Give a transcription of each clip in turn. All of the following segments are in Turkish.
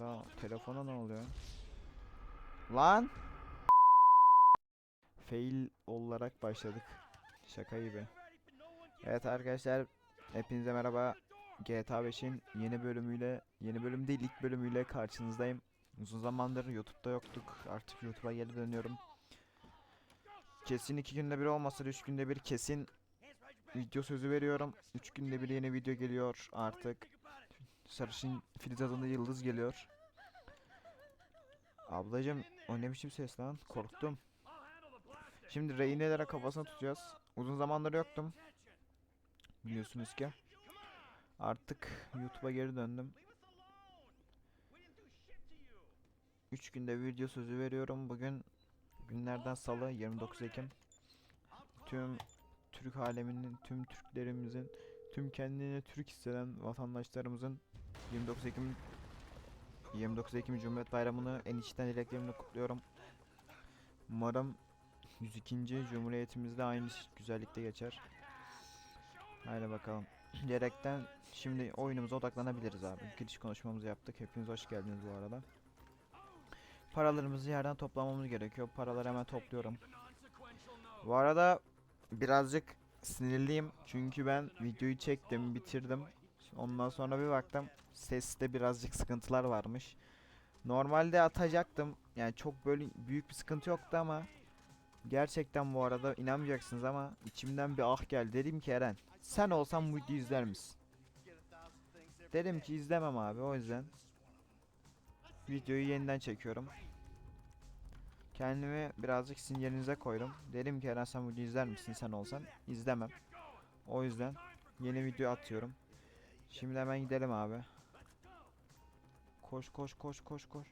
Daha telefona ne oluyor? Lan! Fail olarak başladık. Şaka gibi. Evet arkadaşlar hepinize merhaba. GTA 5'in yeni bölümüyle, yeni bölüm değil ilk bölümüyle karşınızdayım. Uzun zamandır YouTube'da yoktuk. Artık YouTube'a geri dönüyorum. Kesin iki günde bir olmasa da üç günde bir kesin video sözü veriyorum. Üç günde bir yeni video geliyor artık. Sarışın Filiz adında yıldız geliyor. Ablacım o ne biçim ses lan? Korktum. Şimdi rehinelere kafasına tutacağız. Uzun zamandır yoktum. Biliyorsunuz ki. Artık YouTube'a geri döndüm. 3 günde video sözü veriyorum. Bugün günlerden salı 29 Ekim. Tüm Türk aleminin, tüm Türklerimizin, tüm kendini Türk hisseden vatandaşlarımızın 29 Ekim 29 Ekim Cumhuriyet Bayramı'nı en içten dileklerimle kutluyorum. Umarım 102. Cumhuriyetimizde aynı güzellikte geçer. Haydi bakalım. Diyerekten şimdi oyunumuza odaklanabiliriz abi. Giriş konuşmamızı yaptık. Hepiniz hoş geldiniz bu arada. Paralarımızı yerden toplamamız gerekiyor. Paraları hemen topluyorum. Bu arada birazcık sinirliyim. Çünkü ben videoyu çektim, bitirdim. Ondan sonra bir baktım seste birazcık sıkıntılar varmış. Normalde atacaktım. Yani çok böyle büyük bir sıkıntı yoktu ama gerçekten bu arada inanmayacaksınız ama içimden bir ah geldi. Dedim ki Eren sen olsan bu videoyu izler misin? Dedim ki izlemem abi o yüzden videoyu yeniden çekiyorum. Kendimi birazcık sizin yerinize koydum. Dedim ki Eren sen bu videoyu izler misin sen olsan? İzlemem. O yüzden yeni video atıyorum. Şimdi hemen gidelim abi. Koş koş koş koş koş.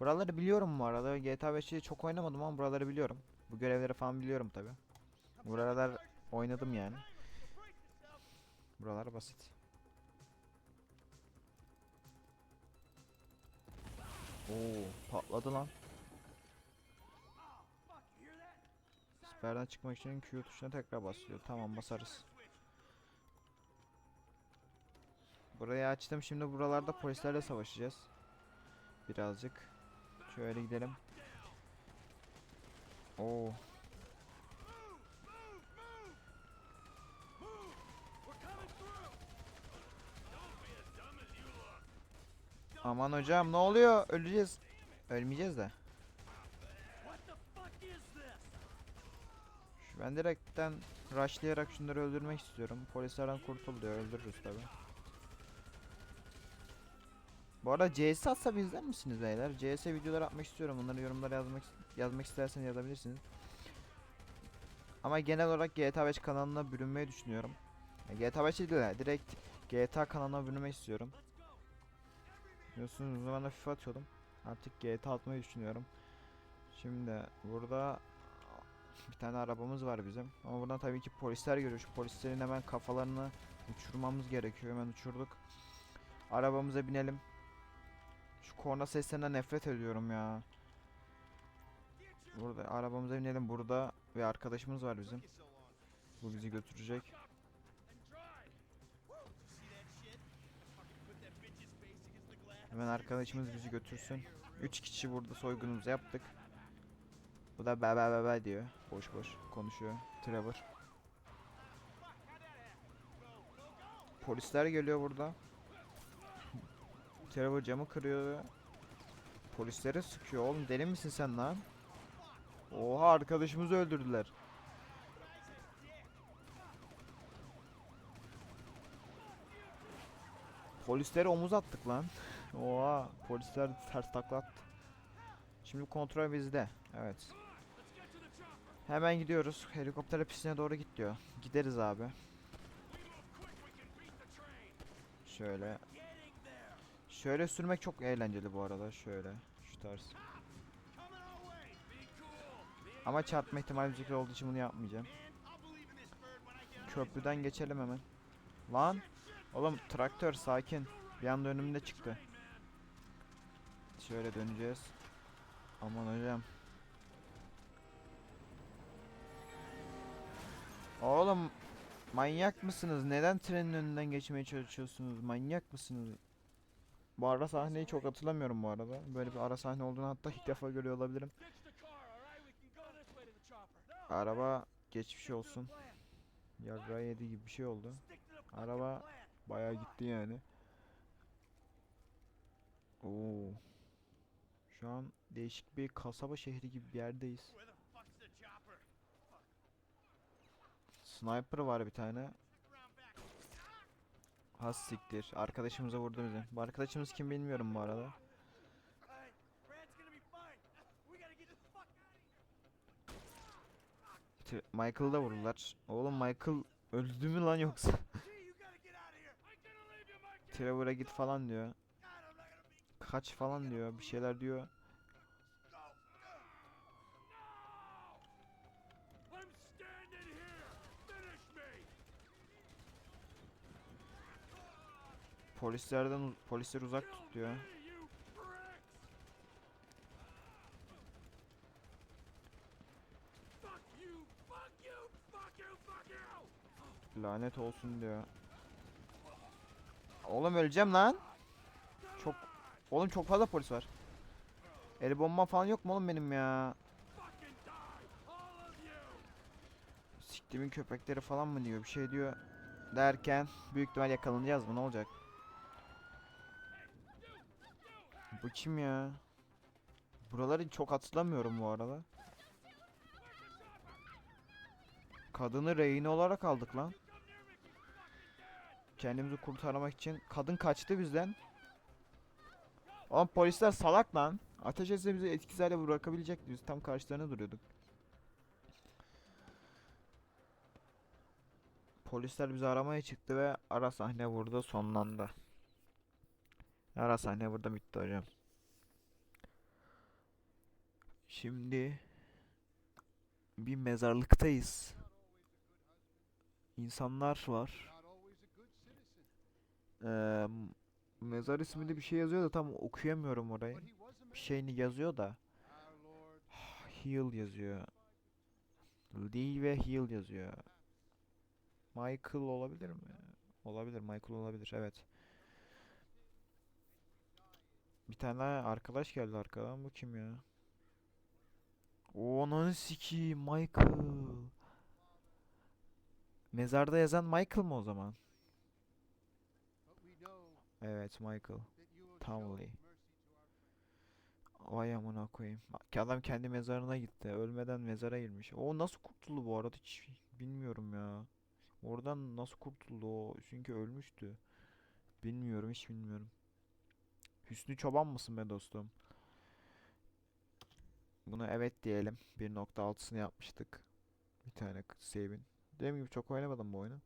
Buraları biliyorum bu arada. GTA 5'i çok oynamadım ama buraları biliyorum. Bu görevleri falan biliyorum tabi. Buralar oynadım yani. Buralar basit. Oo patladı lan. Siperden çıkmak için Q tuşuna tekrar basılıyor. Tamam basarız. Burayı açtım. Şimdi buralarda polislerle savaşacağız. Birazcık. Şöyle gidelim. Oo. Aman hocam ne oluyor? Öleceğiz. Ölmeyeceğiz de. Ben direkten rushlayarak şunları öldürmek istiyorum. Polislerden kurtul diyor. Öldürürüz tabi. Bu arada CS atsa bizden misiniz beyler? CS videolar atmak istiyorum. Bunları yorumlara yazmak yazmak isterseniz yazabilirsiniz. Ama genel olarak GTA 5 kanalına bürünmeyi düşünüyorum. GTA 5 değil de direkt GTA kanalına bürünmek istiyorum. Biliyorsunuz o zaman FIFA atıyordum. Artık GTA atmayı düşünüyorum. Şimdi burada bir tane arabamız var bizim. Ama buradan tabii ki polisler görüyor. Şu polislerin hemen kafalarını uçurmamız gerekiyor. Hemen uçurduk. Arabamıza binelim. Şu korna seslerinden nefret ediyorum ya. Burada arabamıza binelim. Burada bir arkadaşımız var bizim. Bu bizi götürecek. Hemen arkadaşımız bizi götürsün. 3 kişi burada soygunumuzu yaptık. Bu da be be be be diyor. Boş boş konuşuyor. Trevor. Polisler geliyor burada. Trevor camı kırıyor. Polislere sıkıyor oğlum deli misin sen lan? Oha arkadaşımızı öldürdüler. Polislere omuz attık lan. Oha polisler ters takla attı. Şimdi kontrol bizde. Evet. Hemen gidiyoruz. Helikopter pistine doğru git diyor. Gideriz abi. Şöyle. Şöyle sürmek çok eğlenceli bu arada. Şöyle. Şu tarz. Ama çarpma ihtimali yüksek olduğu için bunu yapmayacağım. Köprüden geçelim hemen. Lan. Oğlum traktör sakin. Bir anda önümde çıktı. Şöyle döneceğiz. Aman hocam. Oğlum manyak mısınız? Neden trenin önünden geçmeye çalışıyorsunuz? Manyak mısınız? Bu ara sahneyi çok hatırlamıyorum bu arada. Böyle bir ara sahne olduğunu hatta ilk defa görüyor olabilirim. Araba geçmiş olsun. Yarra yedi gibi bir şey oldu. Araba bayağı gitti yani. Oo. Şu an değişik bir kasaba şehri gibi bir yerdeyiz. Sniper var bir tane. Has siktir. Arkadaşımıza vurdu bizi. Bu arkadaşımız kim bilmiyorum bu arada. Michael'ı da vurdular. Oğlum Michael öldü mü lan yoksa? Trevor'a git falan diyor. Kaç falan diyor. Bir şeyler diyor. Polislerden polisler uzak tut diyor. Lanet olsun diyor. Oğlum öleceğim lan. Çok Oğlum çok fazla polis var. El bomba falan yok mu oğlum benim ya? Siktimin köpekleri falan mı diyor bir şey diyor derken büyük ihtimal yakalanacağız mı ne olacak? Bu kim ya? Buraları çok hatırlamıyorum bu arada. Kadını rehin olarak aldık lan. Kendimizi kurtarmak için. Kadın kaçtı bizden. Oğlum polisler salak lan. Ateş etse bizi etkisiz hale bırakabilecekti. Biz tam karşılarına duruyorduk. Polisler bizi aramaya çıktı ve ara sahne burada sonlandı. Ara sahne burada bitti hocam. Şimdi bir mezarlıktayız. İnsanlar var. Eee, m- mezar isminde bir şey yazıyor da tam okuyamıyorum orayı. Bir şeyini yazıyor da. Heal yazıyor. Lee ve Heal yazıyor. Michael olabilir mi? Olabilir, Michael olabilir. Evet. Bir tane daha arkadaş geldi arkadan. Bu kim ya? Onun siki Michael. Mezarda yazan Michael mı o zaman? Evet Michael. Townley. Vay amına koyayım. Adam kendi mezarına gitti. Ölmeden mezara girmiş. O nasıl kurtuldu bu arada hiç bilmiyorum ya. Oradan nasıl kurtuldu o? Çünkü ölmüştü. Bilmiyorum hiç bilmiyorum. Hüsnü Çoban mısın be dostum? Buna evet diyelim. 1.6'sını yapmıştık. Bir tane save'in. Dediğim gibi çok oynamadım bu oyunu.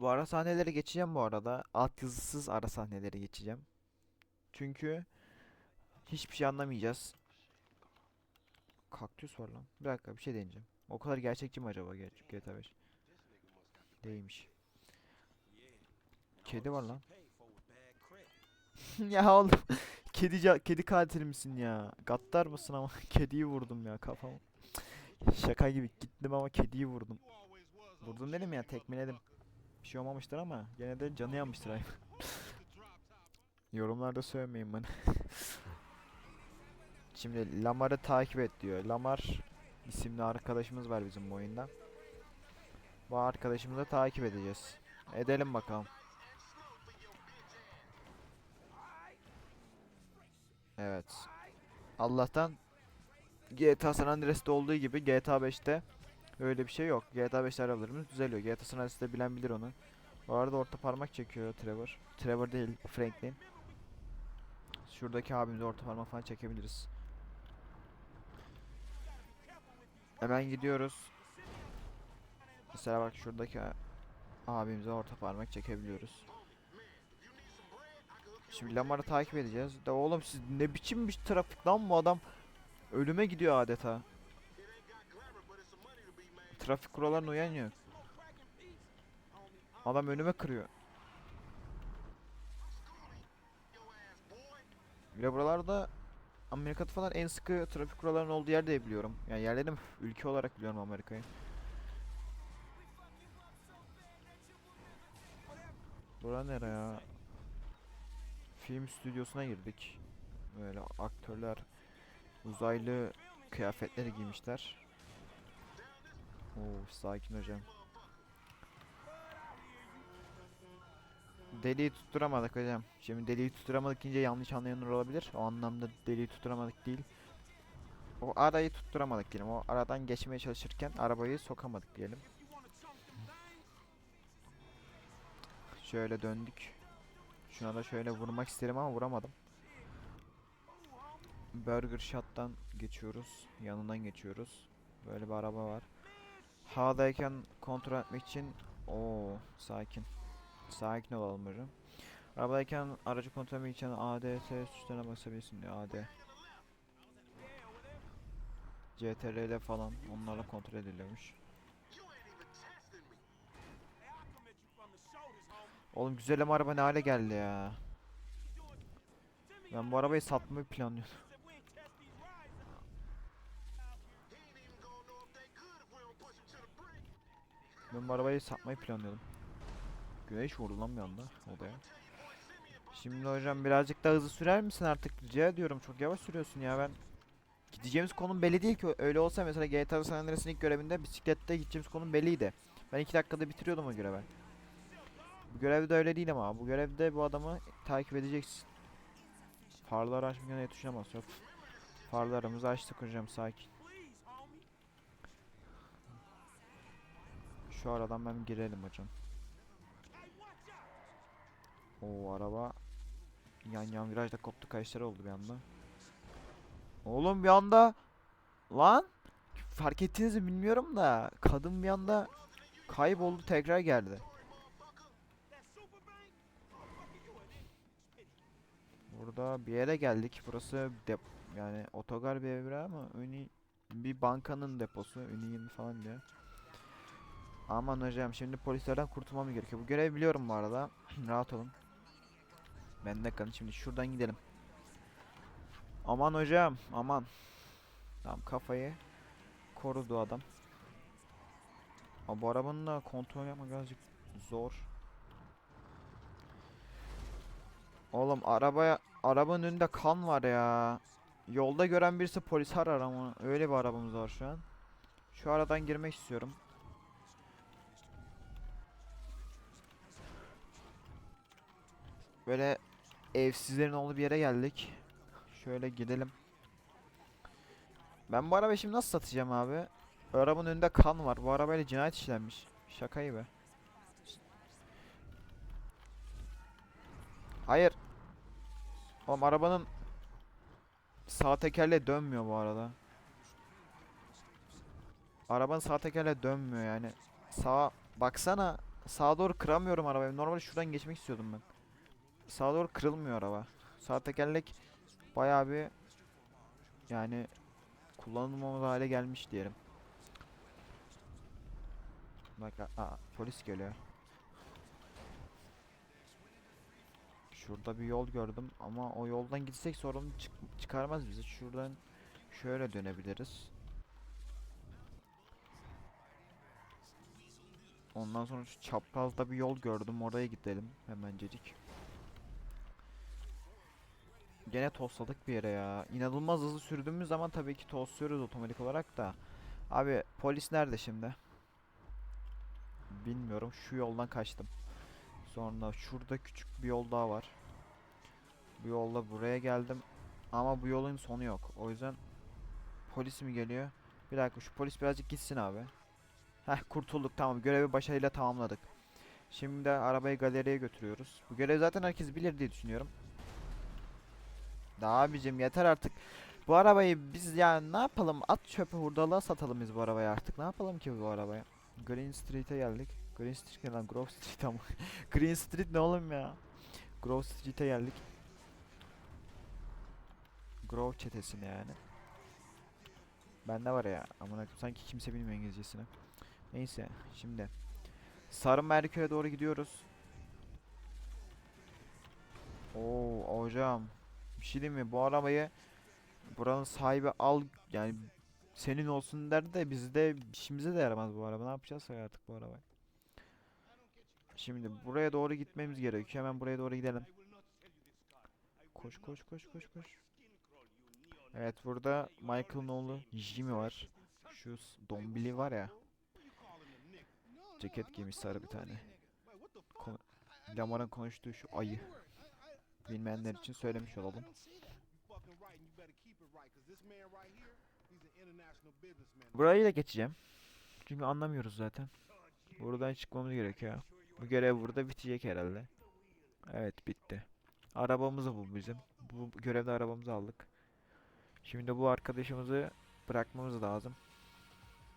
Bu ara sahneleri geçeceğim bu arada. Altyazısız ara sahneleri geçeceğim. Çünkü hiçbir şey anlamayacağız. Kaktüs var lan. Bir dakika bir şey deneyeceğim. O kadar gerçekçi mi acaba GTA 5? Değilmiş. Kedi var lan. ya oğlum. Kedi kedi katil misin ya? Gaddar mısın ama kediyi vurdum ya kafama. Şaka gibi gittim ama kediyi vurdum. Vurdum dedim ya tekmeledim. Bir şey olmamıştır ama gene de canı yanmıştır hayvan. Yorumlarda söylemeyin bana. Şimdi Lamar'ı takip et diyor. Lamar isimli arkadaşımız var bizim bu oyunda. Bu arkadaşımızı takip edeceğiz. Edelim bakalım. Evet. Allah'tan GTA San Andreas'te olduğu gibi GTA 5'te öyle bir şey yok. GTA 5'te aralarımız düzeliyor. GTA San Andreas'te bilen bilir onu. Bu arada orta parmak çekiyor Trevor. Trevor değil Franklin. Şuradaki abimize orta parmak falan çekebiliriz. Hemen gidiyoruz. Mesela bak şuradaki abimize orta parmak çekebiliyoruz. Şimdi Lamar'ı takip edeceğiz. De oğlum siz ne biçim bir trafik lan bu adam ölüme gidiyor adeta. Trafik kurallarına uyan yok. Adam önüme kırıyor. De buralarda Amerika'da falan en sıkı trafik kurallarının olduğu yer diye biliyorum. Yani yerlerim ülke olarak biliyorum Amerika'yı. Bura nere ya? Film stüdyosuna girdik. Böyle aktörler uzaylı kıyafetleri giymişler. Oo sakin hocam. Deliği tutturamadık hocam. Şimdi deliği tutturamadık deyince yanlış anlayanlar olabilir. O anlamda deliği tutturamadık değil. O arayı tutturamadık diyelim. O aradan geçmeye çalışırken arabayı sokamadık diyelim. Şöyle döndük. Şuna da şöyle vurmak isterim ama vuramadım. Burger Shot'tan geçiyoruz. Yanından geçiyoruz. Böyle bir araba var. Ha'dayken kontrol etmek için o sakin. Sakin olalım hocam. Arabadayken aracı kontrol etmek için ADS tuşlarına basabilirsin diyor AD. CTRL falan onlarla kontrol ediliyormuş. Oğlum güzelim araba ne hale geldi ya. Ben bu arabayı satmayı planlıyordum. Ben bu arabayı satmayı planlıyordum. Güneş vurdu lan bir anda odaya. Şimdi hocam birazcık daha hızlı sürer misin artık rica ediyorum. Çok yavaş sürüyorsun ya ben. Gideceğimiz konum belli değil ki. Öyle olsa mesela GTA San Andreas'ın ilk görevinde bisiklette gideceğimiz konum belliydi. Ben iki dakikada bitiriyordum o görevi. Bu görevde öyle değil ama. Bu görevde bu adamı takip edeceksin. Farları ne tuşuna bas yok. Farlarımızı açtık hocam sakin. Şu aradan ben girelim hocam. O araba yan yan virajda koptu kayışları oldu bir anda. Oğlum bir anda lan fark ettiniz mi bilmiyorum da kadın bir anda kayboldu tekrar geldi. Burada bir yere geldik. Burası dep yani otogar bir ev ama Uni bir bankanın deposu. Uni 20 falan diyor. Aman hocam şimdi polislerden kurtulmam gerekiyor. Bu görevi biliyorum bu arada. Rahat olun. Ben de kalın şimdi şuradan gidelim. Aman hocam aman. Tamam kafayı korudu adam. Ama bu arabanın da kontrol yapmak birazcık zor. Oğlum arabaya arabanın önünde kan var ya. Yolda gören birisi polis arar ama öyle bir arabamız var şu an. Şu aradan girmek istiyorum. Böyle evsizlerin olduğu bir yere geldik. Şöyle gidelim. Ben bu arabayı şimdi nasıl satacağım abi? Arabanın önünde kan var. Bu arabayla cinayet işlenmiş. Şaka gibi. Hayır. Oğlum arabanın sağ tekerleği dönmüyor bu arada. Arabanın sağ tekerleği dönmüyor yani. Sağa baksana. Sağa doğru kıramıyorum arabayı. Normalde şuradan geçmek istiyordum ben. Sağa doğru kırılmıyor araba. Sağ tekerlek bayağı bir yani kullanılmamız hale gelmiş diyelim. Bak aa, polis geliyor. Şurada bir yol gördüm ama o yoldan gitsek sorun çık çıkarmaz bizi. Şuradan şöyle dönebiliriz. Ondan sonra şu çaprazda bir yol gördüm. Oraya gidelim hemencecik. Gene tosladık bir yere ya. İnanılmaz hızlı sürdüğümüz zaman tabii ki tosluyoruz otomatik olarak da. Abi polis nerede şimdi? Bilmiyorum. Şu yoldan kaçtım. Sonra şurada küçük bir yol daha var. Bu yolla buraya geldim. Ama bu yolun sonu yok. O yüzden polis mi geliyor? Bir dakika şu polis birazcık gitsin abi. Heh kurtulduk tamam. Görevi başarıyla tamamladık. Şimdi arabayı galeriye götürüyoruz. Bu görev zaten herkes bilir diye düşünüyorum. Daha abicim yeter artık. Bu arabayı biz ya ne yapalım? At çöpe hurdalığa satalım biz bu arabayı artık. Ne yapalım ki bu arabaya? Green Street'e geldik. Green Street lan? Grove Street ama. Green Street ne oğlum ya? Grove Street'e geldik. Grove çetesine yani. Bende var ya. Amına sanki kimse bilmiyor İngilizcesini. Neyse şimdi. Sarı Merkür'e doğru gidiyoruz. Oo hocam. Bir şey diyeyim mi? Bu arabayı buranın sahibi al yani senin olsun der de bizde işimize de yaramaz bu araba. Ne yapacağız artık bu arabayı? Şimdi buraya doğru gitmemiz gerekiyor. Hemen buraya doğru gidelim. Koş koş koş koş koş. Evet burada Michael'ın oğlu Jimmy var. Şu Dombili var ya. Ceket giymiş sarı bir tane. Kon- Lamar'ın konuştuğu şu ayı. Bilmeyenler için söylemiş olalım. Burayı da geçeceğim. Çünkü anlamıyoruz zaten. Buradan çıkmamız gerekiyor. Bu görev burada bitecek herhalde. Evet bitti. Arabamız bu bizim. Bu görevde arabamızı aldık. Şimdi bu arkadaşımızı bırakmamız lazım.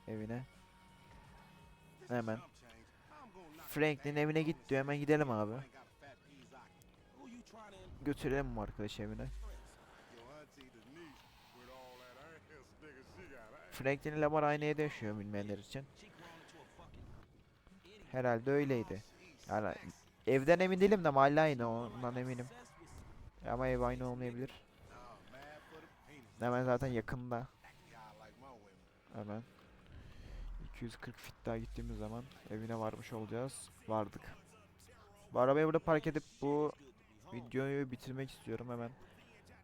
Evine. Hemen. Frank'in evine git diyor. Hemen gidelim abi. Götürelim bu arkadaşı evine. Franklin Lamar aynı evde yaşıyor bilmeyenler için. Herhalde öyleydi. Yani evden emin değilim de mahalle aynı ondan eminim. Ama ev aynı olmayabilir. Hemen zaten yakında. Hemen. 240 fit daha gittiğimiz zaman evine varmış olacağız. Vardık. Bu arabayı burada park edip bu videoyu bitirmek istiyorum hemen.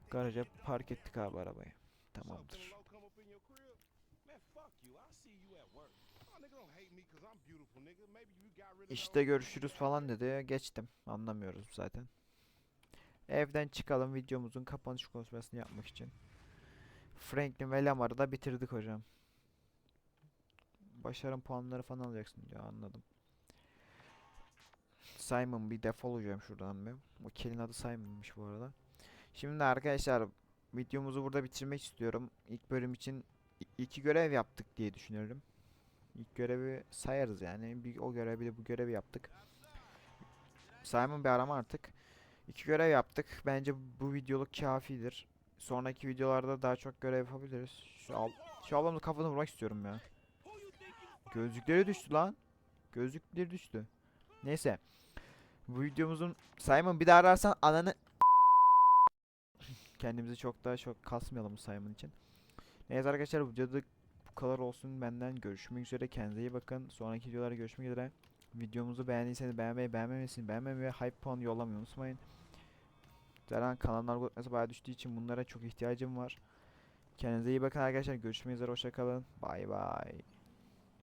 Garaja park ettik abi arabayı. Tamamdır. İşte görüşürüz falan dedi. Geçtim. Anlamıyoruz zaten. Evden çıkalım videomuzun kapanış konuşmasını yapmak için. Franklin ve Lamar'ı da bitirdik hocam. Başarım puanları falan alacaksın diyor anladım. Simon bir defol hocam şuradan bir. O kelin adı Simon'mış bu arada. Şimdi arkadaşlar videomuzu burada bitirmek istiyorum. İlk bölüm için iki görev yaptık diye düşünüyorum. İlk görevi sayarız yani. Bir o görevi de bu görevi yaptık. Simon bir arama artık. İki görev yaptık. Bence bu videoluk kafidir. Sonraki videolarda daha çok görev yapabiliriz. Şu, al şu ablamın kafasına vurmak istiyorum ya. Gözlükleri düştü lan. Gözlükleri düştü. Neyse. Bu videomuzun Simon bir daha ararsan ananı Kendimizi çok daha çok kasmayalım Simon için. Neyse arkadaşlar bu videoda bu kadar olsun benden. Görüşmek üzere. Kendinize iyi bakın. Sonraki videolarda görüşmek üzere. Videomuzu beğendiyseniz beğenmeyi, beğenmemesini, beğenmemeyi ve hype puan yollamayı unutmayın. Zaten kanalın algoritması bayağı düştüğü için bunlara çok ihtiyacım var. Kendinize iyi bakın arkadaşlar. Görüşmek üzere. Hoşçakalın. Bay bay.